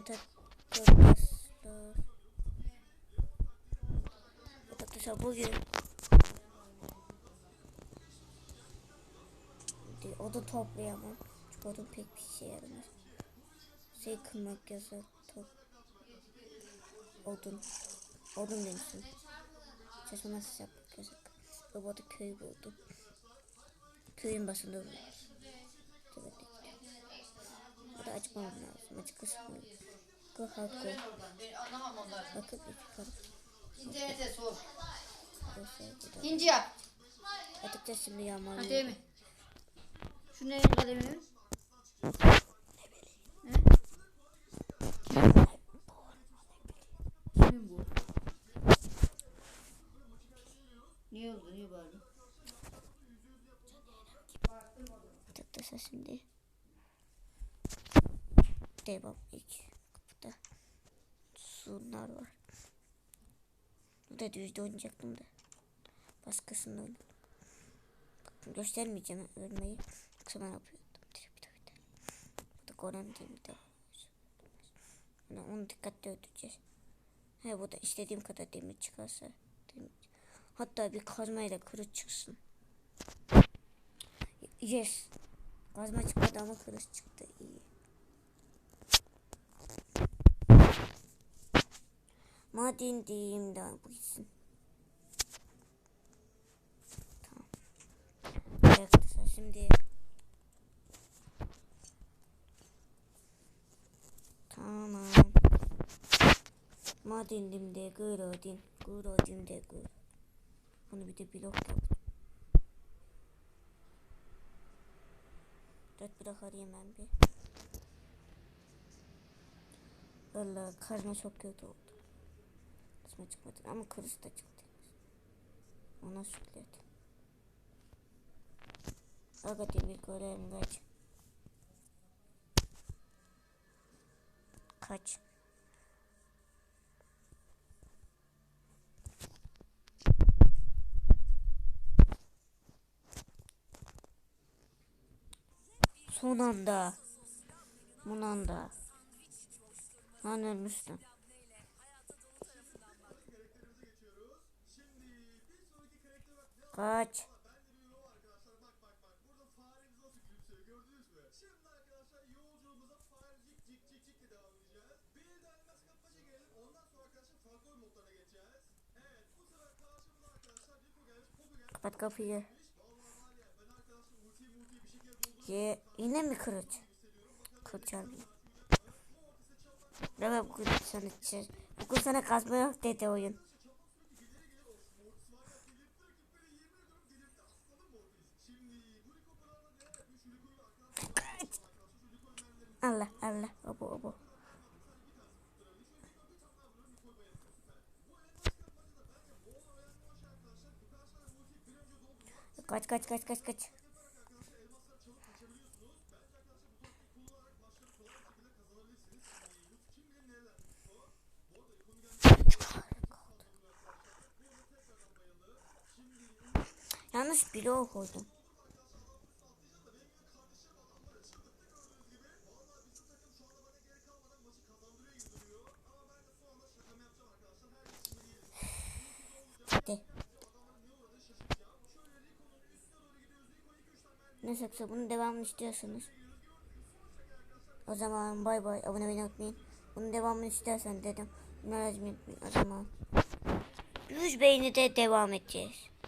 Evet arkadaşlar. Evet arkadaşlar bugün Şimdi odun toplayamam. Çünkü odun pek bir şey yaramaz. Şey kırmak yasak. Top. Odun. Odun demişsin. Saçma nasıl yapmak yasak. Robota köy buldum. Köyün başında buldum. Evet. Burada açmam lazım. Açık kısmı. Go hard go. Ben anlamam onları. Bakıp yıkarım. İnternete sor. İnci yap. Atıkça şimdi yağmur. Hadi mi? Şu neyin kademi? Ne? Kimin bu? Niye oldu? Niye bağırdın? Atıkça şimdi. Devam ilk kapıda. Sunlar var. Burada düzde oynayacaktım da. Başkasında oynadım. Bakın göstermeyeceğim ölmeyi. Yoksa ben yapıyordum. Tabii tabii tabii. Burada Goran diye bir de. Yani onu dikkatli öldüreceğiz. He bu da istediğim kadar demir çıkarsa. Demir. Hatta bir kazmayla kırıç çıksın. Yes. Kazma çıkmadı ama kırıç çıktı. İyi. Maden diyeyim de bu gitsin. Tamam. Arkadaşlar şimdi Tamam. Maden dimde gırodin. Gırodin de gır. Bunu bir de blok yap. Dört blok arayayım ben bir. Valla kazma çok kötü oldu. Kazma çıkmadı ama kırısı da çıktı. Ona şükret. Aga demir görelim kaç. Kaç. Son anda. Son anda. Lan ölmüştüm. Kaç. Kapat kapıyı. Ye, yine mi kılıç? Kılıç alayım. Evet bugün sana. Bugün sana kazma yok dedi oyun. Allah Allah obo obo. Kaç kaç kaç kaç kaç. Yanlış bloğu koydum. Hadi. Neyse kısa bunun devamını istiyorsanız. O zaman bay bay abone olmayı unutmayın. Bunun devamını istersen dedim. Bunu unutmayın o zaman. 100 beğeni de devam edeceğiz.